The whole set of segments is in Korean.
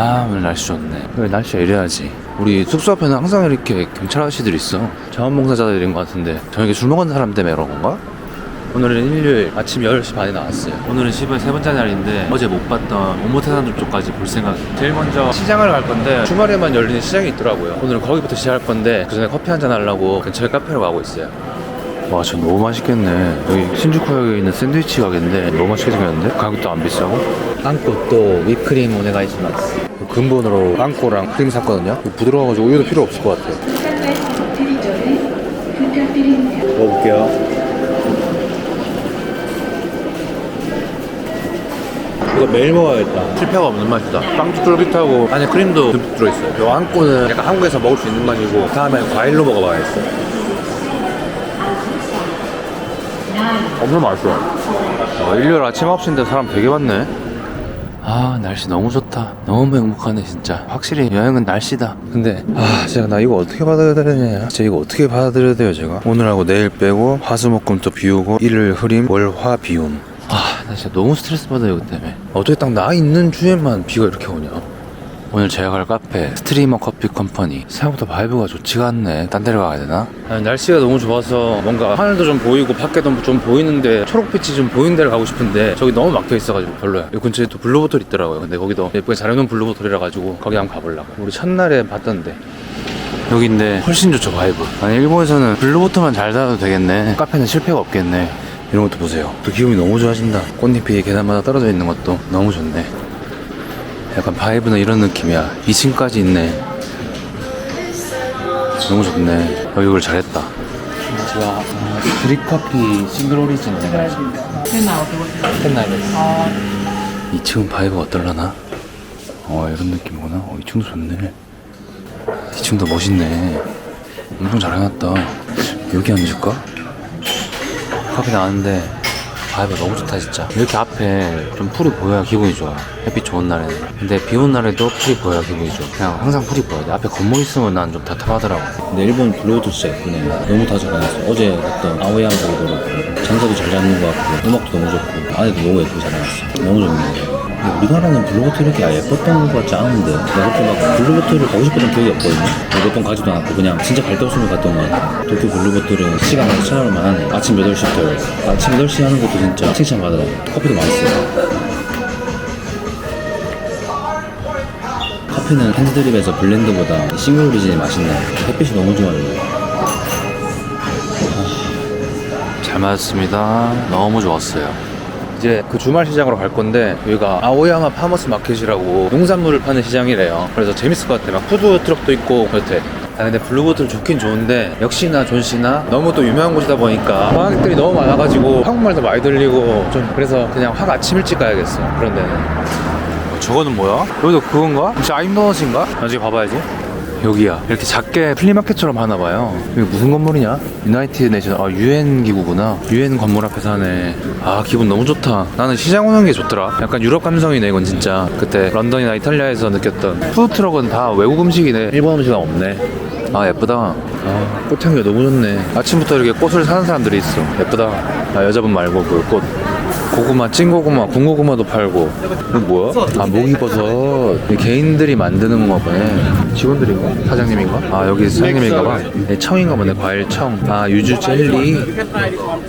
아 오늘 날씨 좋네. 왜 날씨가 이래야지? 우리 숙소 앞에는 항상 이렇게 경찰 아저씨들 있어. 자원봉사자들인 것 같은데. 저녁에 술 먹은 사람 때문에 그런 건가? 오늘은 일요일 아침 8시 반에 나왔어요. 오늘은 10월 세 번째 날인데 어제 못 봤던 오모테산점 쪽까지 볼 생각이에요. 제일 먼저 시장을 갈 건데 주말에만 열리는 시장이 있더라고요. 오늘은 거기부터 시작할 건데 그 전에 커피 한 잔 하려고 근처에 카페로 가고 있어요 와, 저 너무 맛있겠네. 여기 신주쿠역에 있는 샌드위치 가게인데 너무 맛있게 생겼는데? 가격도 안 비싸고? 빵꾸 또 위크림 오네가이시마스. 근본으로 빵꾸랑 크림 샀거든요. 부드러워가지고 우유도 필요 없을 것 같아요. 먹어볼게요. 이거 매일 먹어야겠다. 실패가 없는 맛이다. 빵도 쫄깃하고 안에 크림도 듬뿍 들어있어요. 이 안꼬는 약간 한국에서 먹을 수 있는 맛이고 다음엔 과일로 먹어봐야겠어. 엄청 맛있어. 어, 일요일 아침 9시인데 사람 되게 많네. 아 날씨 너무 좋다. 너무 행복하네 진짜. 확실히 여행은 날씨다. 근데 아 제가 나 이거 어떻게 받아야 되냐. 제가 이거 어떻게 받아들여야 돼요 제가. 오늘하고 내일 빼고 화수목금 또 비우고 일을 흐림 월화 비움. 아 나 진짜 너무 스트레스 받아요 이거 때문에. 어떻게 딱 나 있는 주에만 비가 이렇게 오냐. 오늘 제가 갈 카페 스트리머 커피 컴퍼니. 생각보다 바이브가 좋지가 않네. 딴 데로 가야 되나? 아니, 날씨가 너무 좋아서 뭔가 하늘도 좀 보이고 밖에도 좀 보이는데 초록빛이 좀 보이는 데를 가고 싶은데 저기 너무 막혀 있어가지고 별로야. 여기 근처에 또 블루보틀 있더라고요. 근데 거기도 예쁘게 잘 해놓은 블루보틀이라 가지고 거기 한번 가보려고. 우리 첫날에 봤던데. 여기인데 훨씬 좋죠 바이브. 아니 일본에서는 블루보틀만 잘 달아도 되겠네. 카페는 실패가 없겠네. 이런 것도 보세요. 또 기분이 너무 좋아진다. 꽃잎이 계단마다 떨어져 있는 것도 너무 좋네 약간 바이브는 이런 느낌이야. 2층까지 있네. 너무 좋네. 여기 걸 잘했다. 좋아 드립커피 싱글 오리진 내가 했나요? 2층은 바이브가 어떨라나? 어 이런 느낌이구나. 어 2층도 좋네. 2층도 멋있네. 엄청 잘 해놨다. 여기 앉을까? 커피 나왔는데 바이브 너무 좋다 진짜 이렇게 앞에 좀 풀이 보여야 기분이 좋아 햇빛 좋은 날에는 근데 비 오는 날에도 풀이 보여야 기분이 좋아 그냥 항상 풀이 보여야 돼 앞에 건물 있으면 난 좀 답답하더라고 근데 일본 블로그도 진짜 예쁘네. 너무 다 잘해놨어. 어제 봤던 아오야마 보더라고. 장소도 잘 잡는 것 같고, 음악도 너무 좋고, 안에도 너무 예쁘게 잘해놨어. 너무 좋네. 근데 우리나라는 블루보틀 이렇게 예뻤던 것 같지 않은데 내가 그렇게 막 블루보틀을 가고 싶었던 기억이 없거든요. 몇번 가지도 않았고 그냥 진짜 갈 데 없으면 갔던 것 같아 도쿄 블루보틀은 시간 없이 찾아볼 만하네. 아침 8시부터 아침 8시 하는 것도 진짜 칭찬받아 커피도 맛있어 커피는 핸드드립에서 블렌드보다 싱글 오리진이 맛있네. 햇빛이 너무 좋아요. 잘 맞았습니다. 너무 좋았어요 이제 그 주말 시장으로 갈 건데 여기가 아오야마 파머스 마켓이라고 농산물을 파는 시장이래요 그래서 재밌을 것 같아 막 푸드 트럭도 있고 그렇대 아 근데 블루보틀 좋긴 좋은데 역시나 존씨나 너무 또 유명한 곳이다 보니까 관광객들이 너무 많아가지고 한국말도 많이 들리고 좀 그래서 그냥 확 아침 일찍 가야겠어 그런 데는 저거는 뭐야? 여기도 그건가? 혹시 아임도넛인가? 나중에 봐봐야지 여기야. 이렇게 작게 플리마켓처럼 하나 봐요. 여기 무슨 건물이냐? 유나이티드 네이션. 아 유엔 기구구나. 유엔 건물 앞에서 하네. 아 기분 너무 좋다. 나는 시장 오는 게 좋더라. 약간 유럽 감성이네 이건 진짜. 그때 런던이나 이탈리아에서 느꼈던 푸드트럭은 다 외국 음식이네. 일본 음식은 없네. 아 예쁘다. 아 꽃향기가 너무 좋네. 아침부터 이렇게 꽃을 사는 사람들이 있어. 예쁘다. 아 여자분 말고 그 꽃 고구마, 찐고구마, 군고구마도 팔고. 이거 뭐야? 아, 목이버섯. 개인들이 만드는 건가 보네. 직원들인가? 사장님인가? 아, 여기 사장님인가 봐. 네, 청인가 보네. 과일 청. 아, 유주 젤리.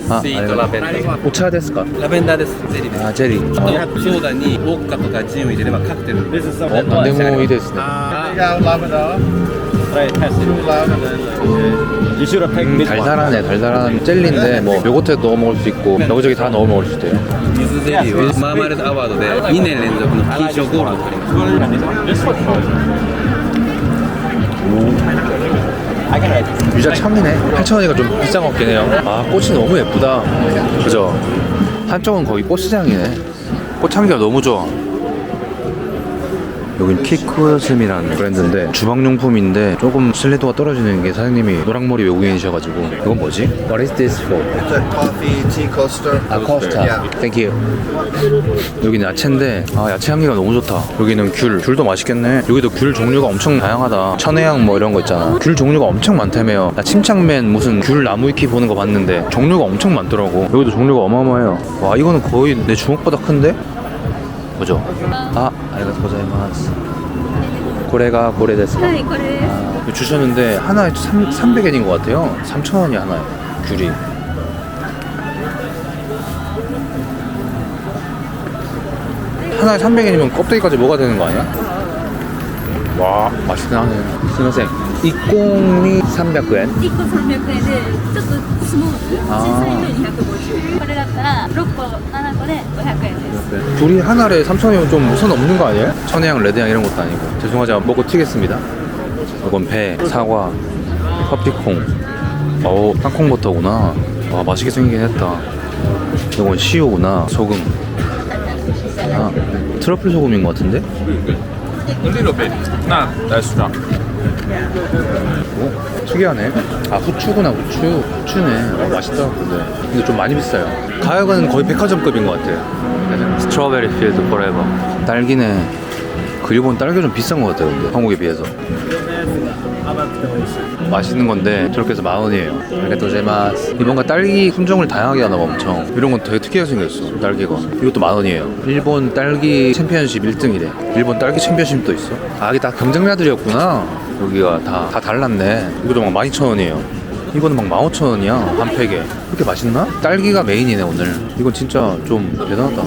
아, 아 오차 데스까? 라벤더 데스 젤리. 아, 젤리. 아, 소다니 오카토가 진우 이제 막 칵테일. 어, 안데모이 데스. 아, 라벤더. 라이트 테스트. 라벤더. 음, 달달하네 달달한 젤리인데 뭐 요거트에 넣어 먹을 수 있고 여기저기 다 넣어 먹을 수 있대요. 그 그 유자 참이네. 8,000원이니까 좀 비싼 것 같긴 해요. 아 꽃이 너무 예쁘다. 그죠? 한쪽은 거의 꽃시장이네. 꽃향기가 너무 좋아. 여긴 키코요즘이라는 브랜드인데 주방용품인데 조금 신뢰도가 떨어지는 게 사장님이 노랑머리 외국인이셔가지고. 이건 뭐지? What is this for? It's a coffee tea coaster. 아 커스타 Yeah. Thank you. 여기는 야채인데 아 야채 향기가 너무 좋다. 여기는 귤. 귤도 맛있겠네. 여기도 귤 종류가 엄청 다양하다. 천혜향 뭐 이런 거 있잖아. 귤 종류가 엄청 많다며 나 침착맨 무슨 귤 나무 위키 보는 거 봤는데 종류가 엄청 많더라고. 여기도 종류가 어마어마해요. 와 이거는 거의 내 주먹보다 큰데? 보죠. 아, 아리가토 고자이마스. 고래가 고래 됐어. はいこれです 아, 주셨는데 하나에 3, 300엔인 것 같아요. 3,000원이 하나에 귤이. 하나에 300엔이면 껍데기까지 뭐가 되는 거 아니야? 와, 맛있긴 하네. 스미마셍. 이꽁이 300엔. 1個300円でちょっとスモールあー小さい分250これだったら6個7個で500円 です 둘이 하나에 3,000원이면 좀 선 없는 거 아니에요? 천혜향, 레드향 이런 것도 아니고. 죄송하지만 먹고 튀겠습니다. 이건 배, 사과, 커피콩. 어우, 땅콩버터구나. 와, 맛있게 생기긴 했다. 이건 시오구나. 소금. 아, 트러플 소금인 것 같은데? 오, 특이하네. 아, 후추구나, 후추. 후추네. 어, 맛있다, 근데. 근데 좀 많이 비싸요. 가격은 거의 백화점급인 것 같아요. 스트로베리 필드 포레버. 딸기네. 그 일본 딸기 좀 비싼 것 같아요, 근데. 한국에 비해서. 맛있는 건데 저렇게 해서 만 원이에요. 아리가토제마스. 이 뭔가 딸기 품종을 다양하게 하나 봐, 엄청. 이런 건 되게 특이하게 생겼어. 딸기가. 이것도 만 원이에요. 일본 딸기 챔피언십 1등이래. 일본 딸기 챔피언십도 있어. 아, 이게 다 경쟁자들이었구나. 여기가 다, 다 달랐네. 이것도 막 12,000원이에요. 이거는 막 15,000원이야. 한 팩에. 그렇게 맛있나? 딸기가 메인이네, 오늘. 이건 진짜 좀 대단하다.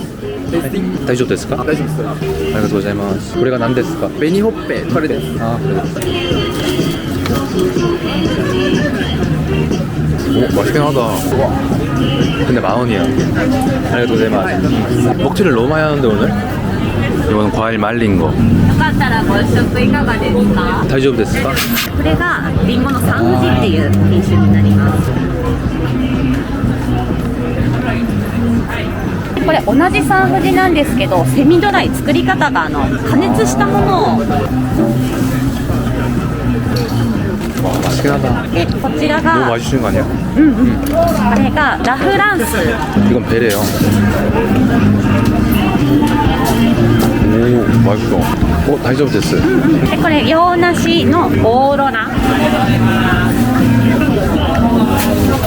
다이조 데스까? 다이조 데스. 아리가토 고자이마스. 우리가 난 데스까? 紅ほっぺこれです 아, 그래. 오, 맛있긴 하다. 근데 만 원이야. 아리가토 고자이마스. 먹튀를 너무 많이 하는데, 오늘? 이거는 과일 말린 거. よかったらご試食いかがですか 다이조 데스까? これがリンゴのサンフジっていう品種になりますこれ同じサンフジなんですけどセミドライ作り方があの加熱したものを 와, 맛있긴 하다. でこちら 너무 が 맛있는 거 아니야? これがラフランス 이건 배래요. 오, 맛있어. 어, 다이저 데스. でこれ洋梨のオーロラ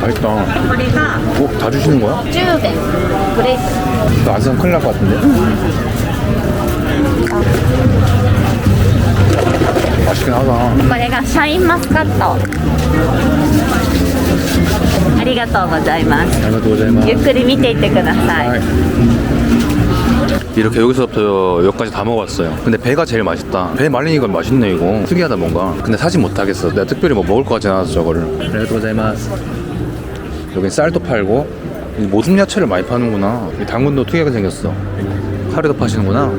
맛있다. これが 어, 다 주시는 거야? 10弁ブレス 너 안쓰면 큰일 날 것 같은데? 맛있긴 하다. これがシャインマスカットありがとうございます 아리가토 고자이마스. ゆっくり見ていってください 이렇게 여기서부터 여기까지 다 먹어봤어요. 근데 배가 제일 맛있다. 배 말린 이건 맛있네 이거. 특이하다 뭔가. 근데 사진 못하겠어. 내가 특별히 뭐 먹을 거 같지 않아서 저거를. 아리가토 고자이마스. 여기 쌀도 팔고 이 모든 야채를 많이 파는구나. 이 당근도 특이하게 생겼어. 카레도 파시는구나.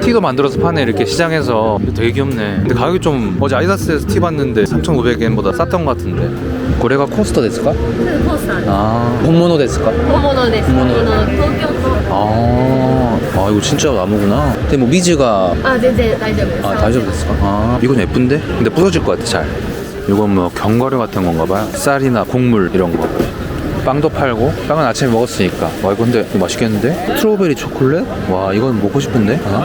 티도 만들어서 파네 이렇게 시장에서 이거 되게 귀엽네 근데 가격이 좀 어제 아디다스에서 티 봤는데 3,500엔보다 쌌던 것 같은데 고래가 코스터 데스까? コースター 아 본모노 데스까? 本物です本物あの東京都 아, 아 이거 진짜 나무구나. 근데 뭐 미즈가 あ全然大丈夫です 아 다이저브 됐을까? 아 이건 예쁜데? 근데 부서질 것 같아 잘. 이건 뭐 견과류 같은 건가 봐요. 쌀이나 곡물 이런 거. 빵도 팔고 빵은 아침에 먹었으니까 와 이거 근데 이거 맛있겠는데? 스트로베리 초콜릿? 와 이건 먹고 싶은데? 어?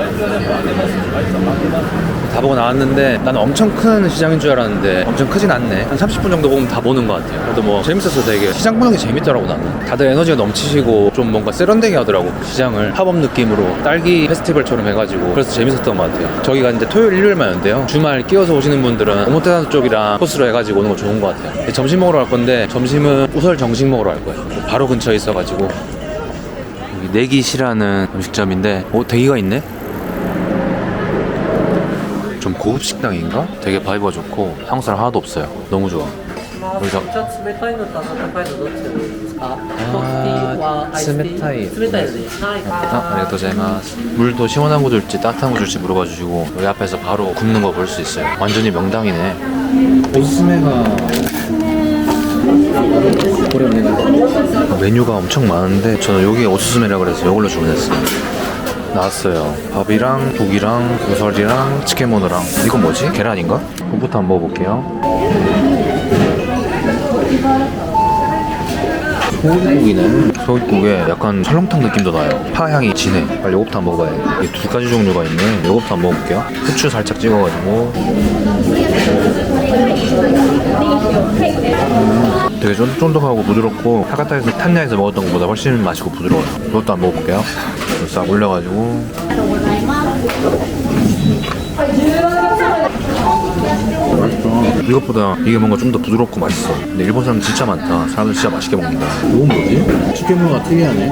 다 보고 나왔는데 나는 엄청 큰 시장인 줄 알았는데 엄청 크진 않네 한 30분 정도 보면 다 보는 것 같아요 그래도 뭐 재밌었어 되게 시장 보는 게 재밌더라고 나는 다들 에너지가 넘치시고 좀 뭔가 세련되게 하더라고 시장을 팝업 느낌으로 딸기 페스티벌처럼 해가지고 그래서 재밌었던 것 같아요 저기가 이제 토요일 일요일만 연대요 주말 끼워서 오시는 분들은 오모테나도 쪽이랑 코스로 해가지고 오는 거 좋은 것 같아요 점심 먹으러 갈 건데 점심은 우설 정식 먹으러 갈 거예요 바로 근처에 있어가지고 여기 내기시라는 음식점인데 오 대기가 있네 좀 고급 식당인가? 되게 바이브가 좋고 한국 사람 하나도 없어요. 너무 좋아. 여기서 じゃあ冷たいのと温かいのどっちがいいですかあーコーヒーはアイスティー冷たい冷たいのではい 아, 아리가토자이마스. 물도 시원한 거 줄지 따뜻한 거 줄지 물어봐 주시고 여기 앞에서 바로 굽는 거 볼 수 있어요. 완전히 명당이네. 오스스메가 메뉴가 엄청 많은데 저는 여기 오스스메라 그래서 이걸로 주문했어요. 나왔어요. 밥이랑 국이랑 우설이랑 치케모노랑 이건 뭐지? 계란인가? 이거부터 한번 먹어볼게요. 소고기국이네. 소고기국에 약간 설렁탕 느낌도 나요. 파 향이 진해. 빨리 요거부터 한번 먹어봐야 돼. 이게 두 가지 종류가 있네. 요거부터 한번 먹어볼게요. 후추 살짝 찍어가지고. 되게 쫀쫀득하고 부드럽고 하가타에서 탄야에서 먹었던 것보다 훨씬 맛있고 부드러워요. 이것도 한번 먹어볼게요. 싹 올려가지고 맛있어. 이것보다 이게 뭔가 좀 더 부드럽고 맛있어. 근데 일본 사람 진짜 많다. 사람들 진짜 맛있게 먹는다. 이건 뭐지? 치킨무가 특이하네.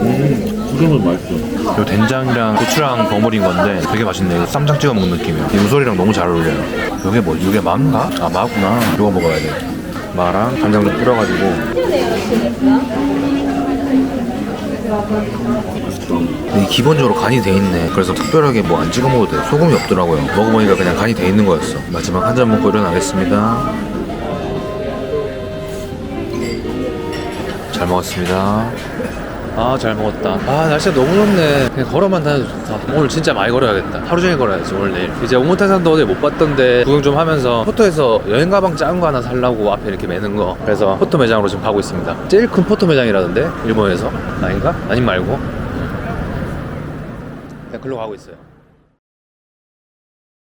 음, 구경은 맛있어. 이 된장이랑 고추랑 버무린 건데 되게 맛있네. 이거 쌈장 찍어 먹는 느낌이야. 이 무소리랑 너무 잘 어울려요. 이게 뭐 이게 마인가? 아 마구나. 이거 먹어야 돼. 마랑 간장 좀 뿌려가지고. 이 기본적으로 간이 돼 있네. 그래서 특별하게 뭐 안 찍어 먹어도 돼. 소금이 없더라고요. 먹어보니까 그냥 간이 돼 있는 거였어. 마지막 한 잔 먹고 일어나겠습니다. 잘 먹었습니다. 아, 잘 먹었다. 아, 날씨가 너무 좋네. 그냥 걸어만 다녀도 좋다. 오늘 진짜 많이 걸어야겠다. 하루 종일 걸어야지, 오늘 내일. 이제 오모타산도 어제 못 봤던데 구경 좀 하면서 포토에서 여행 가방 작은 거 하나 살라고 앞에 이렇게 매는 거. 그래서 포토 매장으로 지금 가고 있습니다. 제일 큰 포토 매장이라던데? 일본에서? 아닌가? 아님 말고. 그냥 글로 가고 있어요.